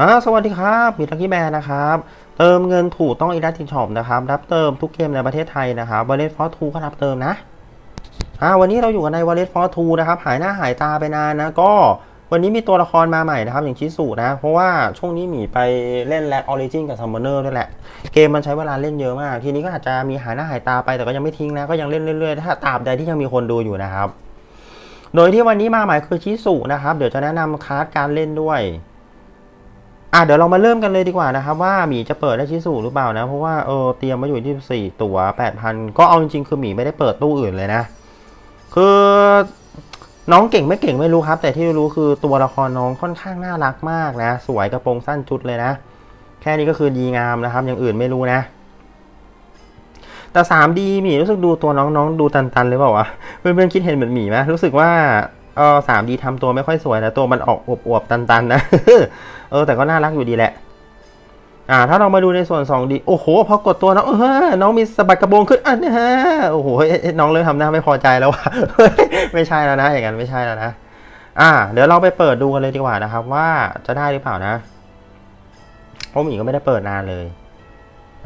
อ่าสวัสดีครับมีทักกี้แมนนะครับ เติมเงินถูกต้องอีดัตติช็อปนะครับ รับเติมทุกเกมในประเทศไทยนะครับวอลเลตฟอร์ทูก็รับเติมนะอ่าวันนี้เราอยู่กันในวอลเลตฟอร์ทูนะครับหายหน้าหายตาไปนานนะก็วันนี้มีตัวละครมาใหม่นะครับ อย่างชิสุนะ เพราะว่าช่วงนี้หมีไปเล่นแลกออริจินกับซัมเมอนเนอร์ด้วยแหละ เกมมันใช้เวลาเล่นเยอะมาก ทีนี้ก็อาจจะมีหายหน้าหายตาไปแต่ก็ยังไม่ทิ้งนะ ก็ยังเล่นเรื่อยๆ ถ้าตราบใดที่ยังมีคนดูอยู่นะครับ โดยที่วันนี้มาใหม่คือชิสุนะครับ เดี๋ยวจะแนะนำคลาสการเล่นด้วย อะเดี๋ยวเรามาเริ่มกันเลยดีกว่านะครับ ว่าหมีจะเปิดได้ชิสุหรือเปล่านะ เพราะว่าเออเตรียมมาอยู่ที่4ตัว 8,000 ก็เอาจริงๆ คือหมีไม่ได้เปิดตู้อื่นเลยนะ คือน้องเก่งไม่เก่งไม่รู้ครับ แต่ที่รู้คือตัวละครน้องค่อนข้างน่ารักมากนะ สวยกระโปรงสั้นจุดเลยนะ แค่นี้ก็คือดีงามนะครับ อย่างอื่นไม่รู้นะ แต่ 3D หมีรู้สึกดูตัวน้องน้องดูตันๆเลยเปล่าวะเพื่อนๆคิดเห็นเหมือนหมีไหมรู้สึกว่าเออ 3D ทำตัวไม่ค่อยสวยนะ ตัวมันออกอวบๆตันๆนะ เออแต่ก็น่ารักอยู่ดีแหละ อ่า ถ้าเรามาดูในส่วน 2D โอ้โห พอกดตัวน้องเออน้องมีสะบัดกระโปรงขึ้นอันนี้ฮะโอ้โหน้องเริ่มทำหน้าไม่พอใจแล้วว่ะไม่ใช่แล้วนะ อย่างนั้นไม่ใช่แล้วนะอ่า เดี๋ยวเราไปเปิดดูกันเลยดีกว่านะครับ ว่าจะได้หรือเปล่านะเพราะหมีก็ไม่ได้เปิดนานเลย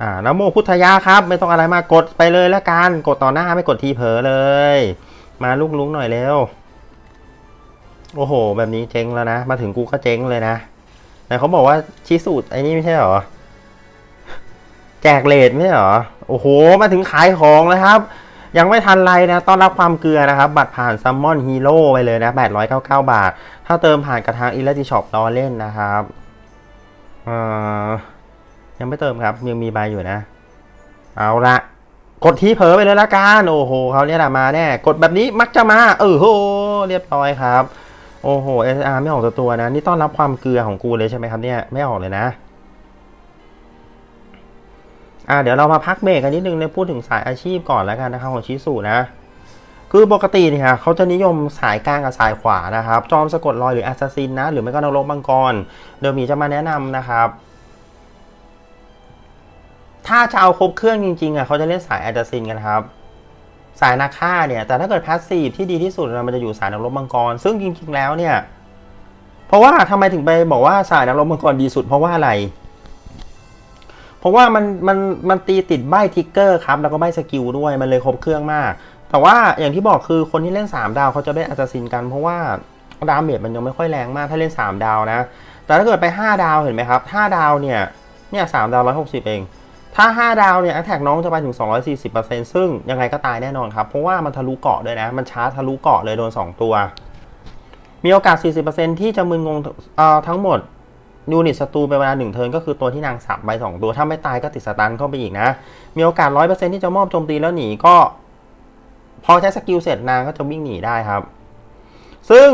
อ่านโมพุทธยาครับ ไม่ต้องอะไรมากกดไปเลยละกันกดต่อหน้าไม่กดทีเผลอเลย มาลุกลุงหน่อยเร็วโอ้โห แบบนี้เจ๊งแล้วนะ มาถึงกูก็เจ๊งเลยนะ แต่เขาบอกว่าชี้สูตรไอ้นี่ไม่ใช่เหรอ แจกเลทไม่ใช่เหรอ โอ้โห มาถึงขายของแล้วครับ ยังไม่ทันไรนะ ต้อนรับความเกลือนะครับ บัตรผ่านซัมมอนฮีโร่ไปเลยนะ 899 บาท ถ้าเติมผ่านกระทางอิเลติช็อปรอเล่นนะครับอยังไม่เติมครับ ยังมีใบอยู่นะ เอาละกดที่เผลอไปเลยละกัน โอ้โหเขาเนี่ยแหละมาแน่ กดแบบนี้มักจะมา เออโห เรียบร้อยครับ โอ้โห SR ไม่ออกตัวตัวนะ นี่ต้อนรับความเกลือของกูเลยใช่ไหมครับเนี่ย ไม่ออกเลยนะ อ่า เดี๋ยวเรามาพักเบรกกันนิดนึงในพูดถึงสายอาชีพก่อนแล้วกันนะครับของชิสุนะ คือปกติเนี่ยเขาจะนิยมสายกลางกับสายขวานะครับ จอมสะกดรอยหรือแอสซัสซินนะ หรือไม่ก็นรกมังกร เดี๋ยวมีจะมาแนะนำนะครับถ้าจะเอาครบเครื่องจริงๆอะเขาจะเล่นสายแอสซัสซินกันครับ สายนักฆ่าเนี่ย แต่ถ้าเกิดพาสซีฟที่ดีที่สุดมันจะอยู่สายนักรบมังกร ซึ่งจริงๆแล้วเนี่ย เพราะว่าทำไมถึงไปบอกว่าสายนักรบมังกรดีสุดเพราะว่าอะไร เพราะว่ามันมันมันตีติดใบทิกเกอร์ครับ แล้วก็ใบสกิลด้วยมันเลยครบเครื่องมาก แต่ว่าอย่างที่บอกคือคนที่เล่น 3 ดาวเขาจะได้อัจซินกันเพราะว่าดาเมจมันยังไม่ค่อยแรงมากถ้าเล่น 3 ดาวนะ แต่ถ้าเกิดไป 5 ดาวเห็นไหมครับ5ดาวเนี่ยเนี่ยสดาว160เอง ถ้า 5 ดาวเนี่ยแท็กน้องจะไปถึง 240%ซึ่งยังไงก็ตายแน่นอนครับ เพราะว่ามันทะลุเกาะด้วยนะ มันชาร์จทะลุเกาะเลยโดน 2 ตัว มีโอกาส 40%ที่จะมึนงงทั้งหมดยูนิตศัตรูไปเวลาหนึ่งเทิร์นก็คือตัวที่นางสับใบสองตัว ถ้าไม่ตายก็ติดสตันเข้าไปอีกนะ มีโอกาส 100%ที่จะมอบโจมตีแล้วหนีก็ พอใช้สกิลเสร็จนางก็จะวิ่งหนีได้ครับ ซึ่ง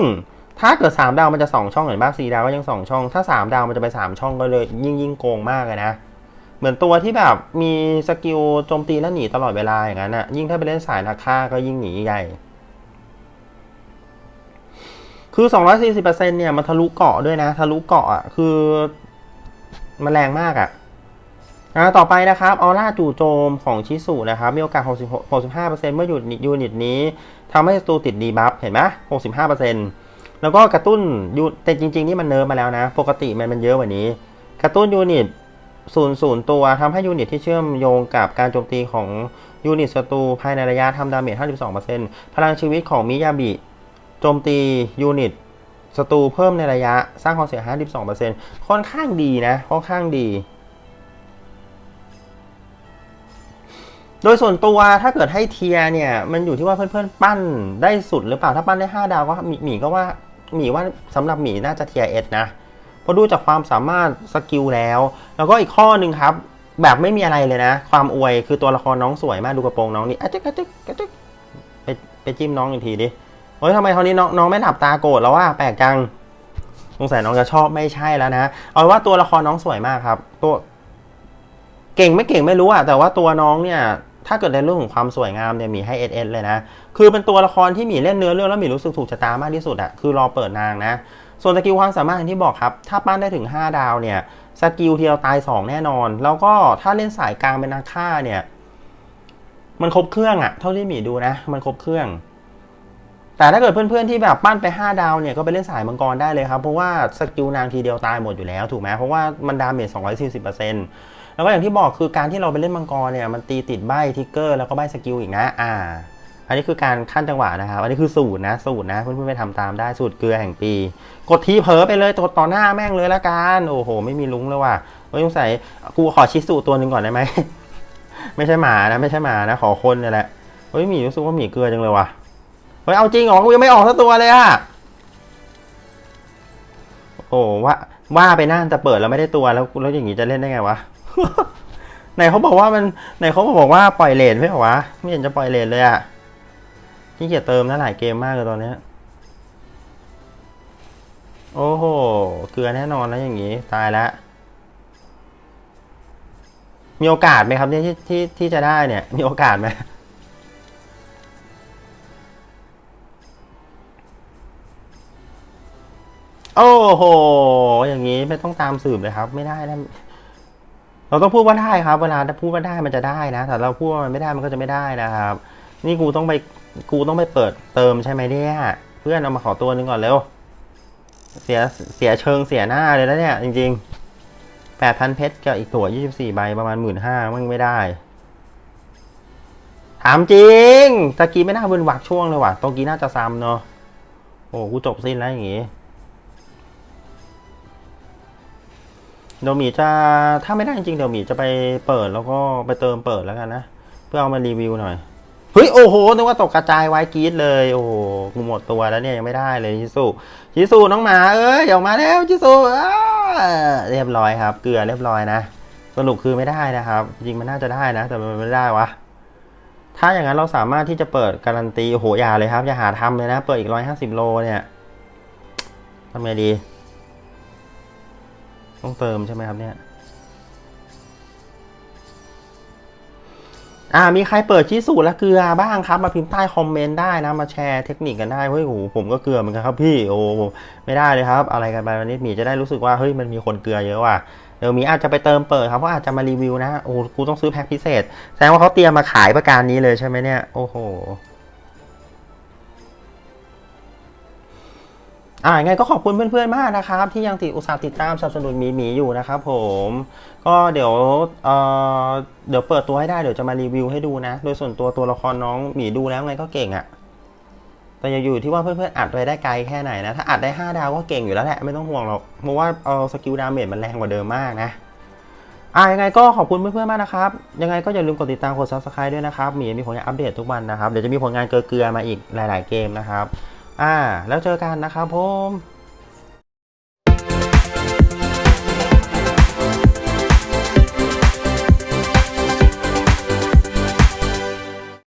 ถ้าเกิด 3 ดาวมันจะ 2 ช่องเห็นบ้าง4ดาวก็ยัง 2 ช่อง ถ้า 3 ดาวมันจะไป 3 ช่องก็เลยยิ่งยิ่งโกงมากเลยนะ เหมือนตัวที่แบบมีสกิลโจมตีแล้วหนีตลอดเวลาอย่างนั้นนะยิ่งถ้าไปเล่นสายนักฆ่าก็ยิ่งหนีใหญ่ คือ 240%เนี่ยมันทะลุเกาะด้วยนะ ทะลุเกาะอะคือ มันแรงมากอะอ่าต่อไปนะครับออร่าจู่โจมของชิสุนะครับ มีโอกาส 66 65%เมื่อหยุดยูนิตนี้ทำให้ศัตรูติดดีบัฟเห็นไหม65%แล้วก็กระตุ้นยูแต่จริง ๆ นี่มันเนิร์มาแล้วนะ ปกติมันมันเยอะกว่านี้ กระตุ้นยูนิต ศูนย์ศูนย์ตัวทำให้ยูนิตที่เชื่อมโยงกับการโจมตีของยูนิตศัตรูภายในระยะทำดาเมจ 52%พลังชีวิตของมิยาบิโจมตียูนิตศัตรูเพิ่มในระยะสร้างความเสียหาย 52%ค่อนข้างดีนะ ค่อนข้างดี โดยส่วนตัวถ้าเกิดให้เทียร์เนี่ย มันอยู่ที่ว่าเพื่อนๆ ปั้นได้สุดหรือเปล่า ถ้าปั้นได้ 5 ดาวก็หมีก็ว่าหมีว่าสำหรับหมีน่าจะเทียร์เอสนะเพราะดูจากความสามารถสกิลแล้ว แล้วก็อีกข้อหนึ่งครับ แบบไม่มีอะไรเลยนะ ความอวยคือตัวละครน้องสวยมากดูกระโปรงน้องนี่อะจ๊กอะจ๊กอะจ๊กไปไปจิ้มน้องอีกทีดิโอ้ยทำไมคราวนี้น้องน้องไม่หลับตาโกรธแล้วว่าแปลกจังสงสัยน้องจะชอบไม่ใช่แล้วนะ เอาว่าตัวละครน้องสวยมากครับ ตัว เก่งไม่เก่งไม่รู้อะแต่ว่าตัวน้องเนี่ย ถ้าเกิดในเรื่องของความสวยงามเนี่ยมีให้เอสเอสเลยนะ คือเป็นตัวละครที่มีเล่นเนื้อเรื่องแล้วมีรู้สึกถูกชะตามากที่สุดอะคือรอเปิดนางนะ ส่วนสกิลความสามารถอย่างที่บอกครับ ถ้าปั้นได้ถึง 5 ดาวเนี่ยสกิลเทียวตาย 2 แน่นอน แล้วก็ถ้าเล่นสายกลางเป็นนักฆ่าเนี่ย มันครบเครื่องอะเท่าที่หมีดูนะ มันครบเครื่อง แต่ถ้าเกิดเพื่อนๆที่แบบปั้นไป 5 ดาวเนี่ยก็ไปเล่นสายมังกรได้เลยครับ เพราะว่าสกิลนางทีเดียวตายหมดอยู่แล้วถูกไหมเพราะว่ามันดาเมจ240%แล้วก็อย่างที่บอกคือการที่เราไปเล่นมังกรเนี่ยมันตีติดใบทิกเกอร์แล้วก็ใบสกิลอีกนะ อ่า อันนี้คือการขั้นจังหวะนะครับ อันนี้คือสูตรนะ สูตรนะ เพื่อนๆไปทำตามได้สูตรเกลือแห่งปี กดทีเผลอไปเลยกดต่อหน้าแม่งเลยละกันโอ้โห ไม่มีลุงเลยว่ะเฮ้ยสงสัยกูขอชิสูตัวหนึ่งก่อนได้ไหมไม่ใช่หมานะ ไม่ใช่หมานะ ขอคนนี่แหละเฮ้ยหมีรู้สึกว่าหมีเกลือจังเลยว่ะเฮ้ยเอาจริงเหรอกูยังไม่ออกสักตัวเลยอะโอ้ว่าว่าไปน่าจะเปิดแล้วไม่ได้ตัวแล้วแล้วอย่างนี้จะเล่นได้ไงวะไหนเขาบอกว่ามันไหนเขาบอกว่าปล่อยเลนไม่เหรอวะไม่เห็นจะปล่อยเลนเลยอะ ที่เกียจเติมนะหลายเกมมากเลยตอนเนี้ย โอ้โห เกลือแน่นอนแล้วอย่างนี้ ตายแล้ว มีโอกาสไหมครับเนี่ยที่ที่ที่จะได้เนี่ย มีโอกาสไหมโอ้โห อย่างนี้ไม่ต้องตามสืบเลยครับ ไม่ได้นะ เราต้องพูดว่าได้ครับ เวลาถ้าพูดว่าได้มันจะได้นะ แต่เราพูดว่ามันไม่ได้มันก็จะไม่ได้นะครับ นี่กูต้องไป กูต้องไปเปิดเติมใช่ไหมเนี่ยเพื่อนเอามาขอตัวหนึงก่อนเร็ว เสียเสียเชิงเสียหน้าเลยนะเนี่ย จริงๆแปดพันเพชรกับอีกตัวยี่สิบสี่ใบประมาณหมื่นห้ามันไม่ได้ ถามจริงตะกี้ไม่น่าเว้นวักช่วงเลยว่ะตะกี้น่าจะซ้ำเนาะโอ้กูจบสิ้นแล้วอย่างงี้เดี๋ยวมีจะถ้าไม่ได้จริงเดี๋ยวมีจะไปเปิดแล้วก็ไปเติมเปิดแล้วกันนะ เพื่อเอามารีวิวหน่อย เฮ้ยโอ้โหนึกว่าตกกระจายไว้กรีดเลย โอ้โหกูหมดตัวแล้วเนี่ยยังไม่ได้เลยชิสุชิสุน้องหมาเอ้ยออกมาแล้วชิสุเรียบร้อยครับ เกลือเรียบร้อยนะสรุปคือไม่ได้นะครับ จริงมันน่าจะได้นะ แต่มันไม่ได้วะถ้าอย่างนั้นเราสามารถที่จะเปิดการันตีโอ้โหอย่าเลยครับอย่าหาทำเลยนะ เปิดอีกร้อยห้าสิบโลเนี่ยทำไงดี ต้องเติมใช่ไหมครับเนี่ย อ่ามีใครเปิดชี้สูตรและเกลือบ้างครับ มาพิมพ์ใต้คอมเมนต์ได้นะมาแชร์เทคนิคกันได้เฮ้ยโหผมก็เกลือเหมือนกันครับพี่โอ้ไม่ได้เลยครับ อะไรกันไปวันนี้หมีจะได้รู้สึกว่าเฮ้ยมันมีคนเกลือเยอะว่ะเดี๋ยวมีอาจจะไปเติมเปิดครับเพราะอาจจะมารีวิวนะโอ้กูต้องซื้อแพ็คพิเศษแสดงว่าเขาเตรียมมาขายประการนี้เลยใช่ไหมเนี่ยโอ้โห อ่าไงก็ขอบคุณเพื่อนๆมากนะครับ ที่ยังติดอุตส่าห์ติดตามสนับสนุนหมีหมีอยู่นะครับผมก็เดี๋ยวเอ่อเดี๋ยวเปิดตัวให้ได้เดี๋ยวจะมารีวิวให้ดูนะ โดยส่วนตัวตัวละครน้องหมีดูแล้วไงก็เก่งอะ่ะแต่อย่าอยู่ที่ว่าเพื่อนๆอัดไว้ได้ไกลแค่ไหนนะ ถ้าอัดได้ 5 ดาวก็เก่งอยู่แล้วแหละไม่ต้องห่วงหรอกเพราะว่าเอาสกิลดาเมจมันแรงกว่าเดิมมากนะอ่ายังไงก็ขอบคุณเพื่อนๆมากนะครับ ยังไงก็อย่าลืมกดติดตามกด subscribe ด้วยนะครับหมีมีผลงานอัปเดตทุกวันนะครับ เดี๋ยวจะมีผลงานเกลือๆมาอีกหลาย ๆเกมนะครับ อ่า แล้วเจอกันนะครับผม